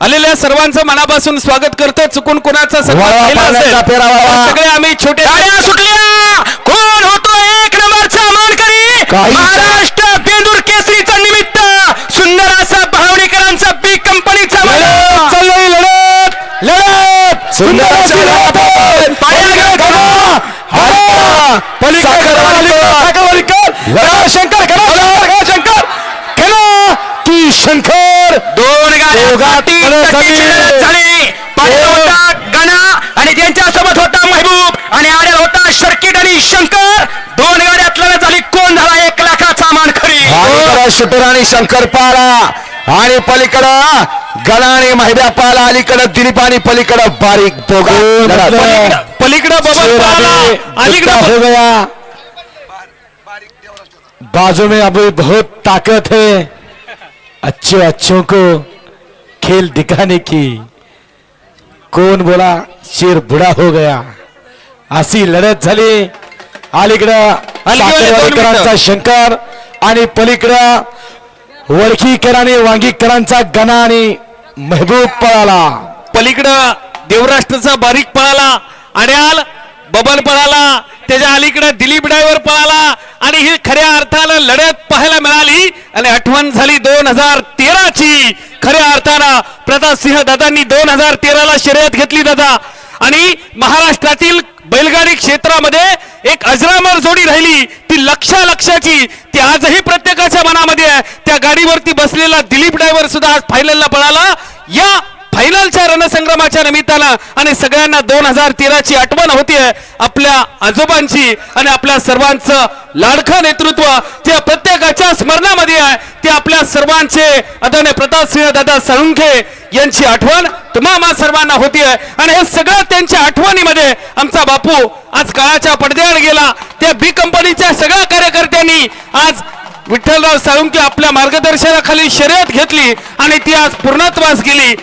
आलेल्या सर्वांचं मनापासून स्वागत करतो. चुकून कुणाचा सगळे आम्ही छोटे कोण होतो एक नंबरचा मानकरी? महाराष्ट्र बेंदूर केसरीचा निमित्त सुंदर असा भावणीकरांचा बी कंपनीचा लढत लढत! सुंदर शंकर शंकर. करा. की शंकर! दोन झाली. होता गणा आणि त्यांच्यासोबत होता महबूब आणि आड्याला होता सर्किट आणि शंकर. दोन झाली. कोण झाला? एक लाखाचा अलीकडं शूटर आणि शंकर पाला आणि पलीकडं गणा आणि महिब्या पाला अलीकडं दिलीप आणि पलीकडं बारीक. पलीकडे गया बाजू में अभी बहुत ताकत है. अच्छे अच्छों को खेल दिखाने की। कौन बोला शेर बुडा हो गया। अशी लढत झाली। अलीकडं शंकर आणि पलीकडं आणि वांगीकरांचा गणा आणि महबूब पळाला. पलीकडं देवराष्ट्राचा बारीक पळाला. अड्याल बबन पळाला त्याच्या अलीकडे दिलीप ड्रायव्हर पळाला आणि ही खऱ्या अर्थानं लढत पाहायला मिळाली. आणि आठवण झाली दोन हजार तेराची. खऱ्या अर्थानं प्रताप सिंह दादांनी दोन हजार तेराला शर्यत घेतली दादा. आणि महाराष्ट्रातील बैलगाडी क्षेत्रामध्ये एक अजरामर जोडी राहिली. ती लक्षा लक्षाची ती आजही प्रत्येकाच्या मनामध्ये आहे. त्या गाडीवरती बसलेला दिलीप ड्रायव्हर सुद्धा आज फायनलला पळाला. या फायनलच्या रणसंग्रामाच्या निमित्तानं आणि सगळ्यांना दोन हजार तेराची आठवण होती आपल्या आजोबांची आणि आपल्या सर्वांचं लाडखं नेतृत्व ते प्रत्येकाच्या स्मरणामध्ये आहे ते आपल्या सर्वांचे आदरणीय प्रतापसिंह दादा साळुंखे यांची आठवण तुम्हा सर्वांना होतीये. आणि हे सगळं त्यांच्या आठवणीमध्ये आमचा बापू आज काळाच्या पडद्यावर गेला. त्या बी कंपनीच्या सगळ्या कार्यकर्त्यांनी आज विठ्ठलराव साळुंके आपल्या मार्गदर्शनाखाली शर्यत घेतली आणि ती आज पूर्णत्वास गेली.